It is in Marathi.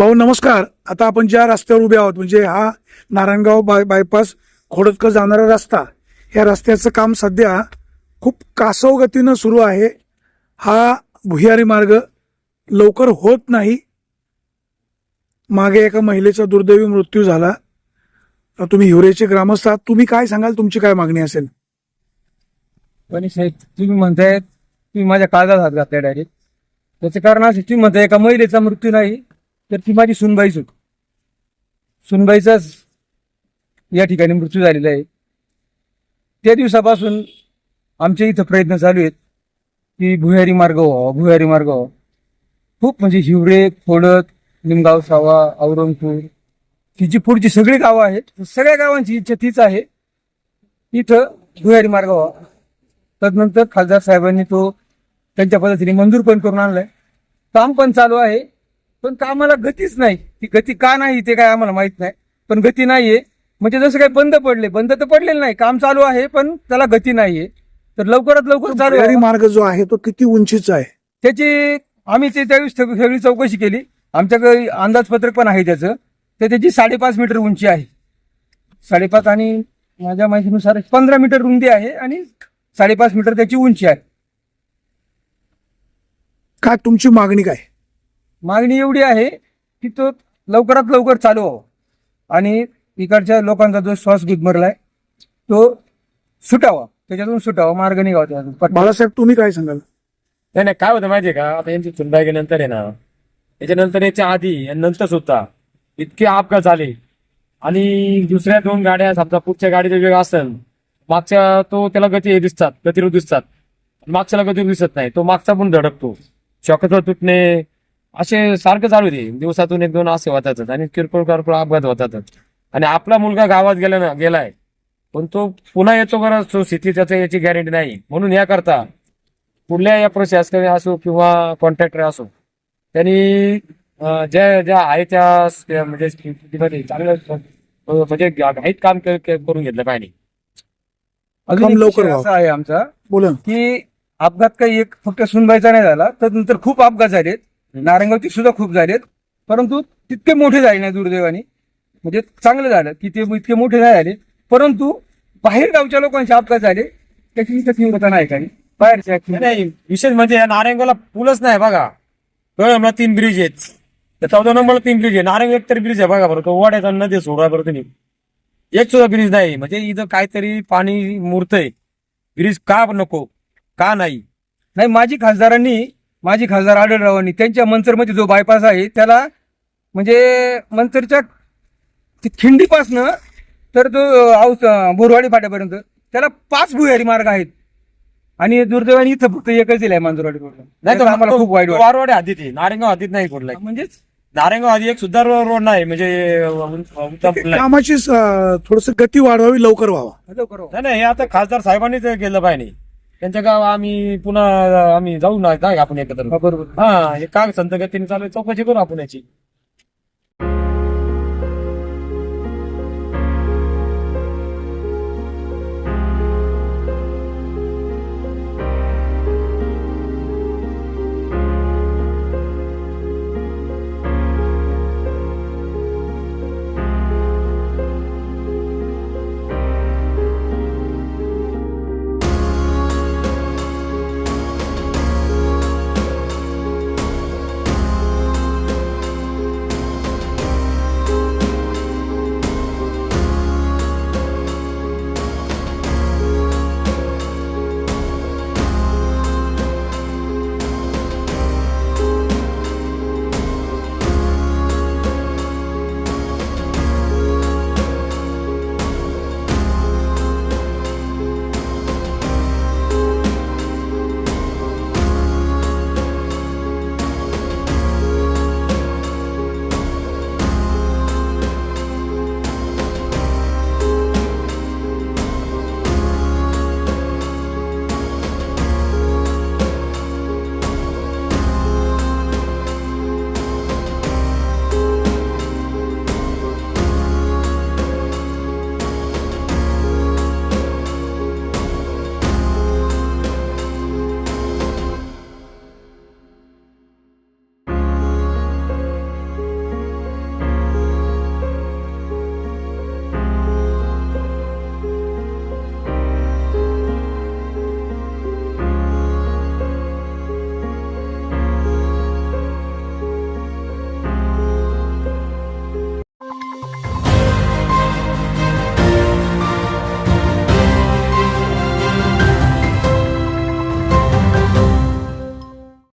भाऊ नमस्कार. आता आपण ज्या रस्त्यावर उभे आहोत म्हणजे हा नारायणगाव बाय बायपास खोडतकर जाणारा रस्ता या रस्त्याचं काम सध्या खूप कासव गतीनं सुरू आहे. हा भुयारी मार्ग लवकर होत नाही. मागे एका महिलेचा दुर्दैवी मृत्यू झाला. तुम्ही हिवरेचे ग्रामस्थ आहात. तुम्ही काय सांगाल? तुमची काय मागणी असेल? पण साहेब तुम्ही म्हणताय तुम्ही माझ्या काळजात हात घातलाय डायरेक्ट त्याचं कारण असं तुम्ही म्हणताय एका महिलेचा मृत्यू नाही. तर ती माझी सुनबाईच होती. सुनबाईचाच या ठिकाणी मृत्यू झालेला आहे. त्या दिवसापासून आमच्या इथं प्रयत्न चालू आहेत की भुयारी मार्ग व्हावा भुयारी मार्ग व्हावा. खूप म्हणजे हिवरे खोडत निमगाव सावा औरंगपूर ही जी पुढची सगळी गावं आहेत सगळ्या गावांची इच्छा तीच आहे. इथं भुयारी मार्ग व्हावा. तदनंतर खासदार साहेबांनी तो त्यांच्या पद्धतीने मंजूर पण करून आणलाय. काम पण चालू आहे. पण कामाला गतीच नाही? ती गती का नाही ते काय आम्हाला माहीत नाही. पण गती नाहीये. म्हणजे जसं काही बंद पडले बंद तर पडलेलं नाही. काम चालू आहे पण त्याला गती नाहीये. तर लवकरात लवकर चालू भुयारी. मार्ग जो आहे तो किती उंचीचा आहे? त्याची आम्ही ते त्यावेळेस सग- सगळी चौकशी केली. आमच्याकडे अंदाजपत्रक पण आहे त्याचं. तर त्याची साडेपाच मीटर उंची आहे. साडेपाच आणि माझ्या माहितीनुसार पंधरा मीटर रुंदी आहे आणि साडेपाच मीटर त्याची उंची आहे. काय तुमची मागणी काय? मागणी एवढी आहे की तो लवकरात लवकर चालू व्हावा. आणि इकडच्या लोकांचा जो श्वास गुदमरलाय तो सुटावा. त्याच्यातून सुटावा मार्ग निघावा पटकन. बाळासाहेब तुम्ही काय सांगाल? नाही नाही काय होतं माहितीये का? आता यांची चुनबाई नंतर आहे ना याच्यानंतर याच्या आधी आणि नंतर सुद्धा इतके अपघात झाले. आणि दुसऱ्या दोन गाड्या समजा पुढच्या गाडीचा वेग असेल मागच्या तो त्याला गती दिसतात गतिरोध दिसतात. मागच्याला गतिरोध दिसत नाही तो मागचा पण धडकतो. शॉकचं तुटणे असे सारखं चालू आहे दिवसातून एक दोन असे होतातच आणि किरकोळ किरकोळ अपघात होतातच. आणि आपला मुलगा गावात गेला ना गेलाय. पण तो पुन्हा येतो का तो स्थिती त्याचं याची गॅरंटी नाही. म्हणून याकरता कुठल्या या प्रशासक असो किंवा कॉन्ट्रॅक्टर असो त्यांनी ज्या ज्या आहे त्या स- म्हणजे चांगलं म्हणजे घाईत काम करून घेतलं पाहिजे. अजून लवकर. असा आहे आमचा. बोला की अपघात काही एक फक्त सुनबाईचा नाही झाला तर नंतर खूप अपघात झालेत. नारायणगावचे सुद्धा खूप झालेत परंतु तितके मोठे झाले नाही दुर्दैवाने. म्हणजे चांगलं झालं की ते इतके मोठे नाही झाले. परंतु बाहेर गावच्या लोकांचे अपघात झाले. त्याची इथं तीव्रता नाही काही. बाहेरच्या नाही विशेष म्हणजे या नारायणगावला पूलच नाही बघा. कळमला तीन ब्रिज आहेत. त्या चौदा नंबरला तीन ब्रिज आहे. नारायण एक तरी ब्रिज आहे बघा बरं. तो वाड्याचा नदी सोडा बरं तुम्ही. एक सुद्धा ब्रिज नाही. म्हणजे इथं काहीतरी पाणी मुरतंय. ब्रिज का नको? का नाही? नाही माजी खासदारांनी माजी खासदार आढळरावांनी त्यांच्या मंचरमध्ये जो बायपास आहे त्याला म्हणजे मंचरच्या ती खिंडीपासनं तर जो औस बोरवाडी फाट्यापर्यंत त्याला पाच भुयारी मार्ग आहेत. आणि दुर्दैवाने इथं फक्त एकच दिलाय मांजरवाडी रोडला. नाही त्याचं आम्हाला खूप वाईट वारवाडे हद्दीत आहे. नारायणगाव हद्दीत नाही कुठला. म्हणजेच? नारायणगाव हद्दी एक सुद्धा रो- रोड नाही म्हणजे कामाची थोडस गती वाढवावी लवकर व्हावा. लवकर. नाही, नाही हे आता खासदार साहेबांनीच केलं पाहिजे. त्यांच्या गाव आम्ही पुन्हा आम्ही जाऊ ना काय आपण एकत्र? हा, बरोबर. हा हे का संत गतीने चालू आहे, चौकशी करू आपण याची.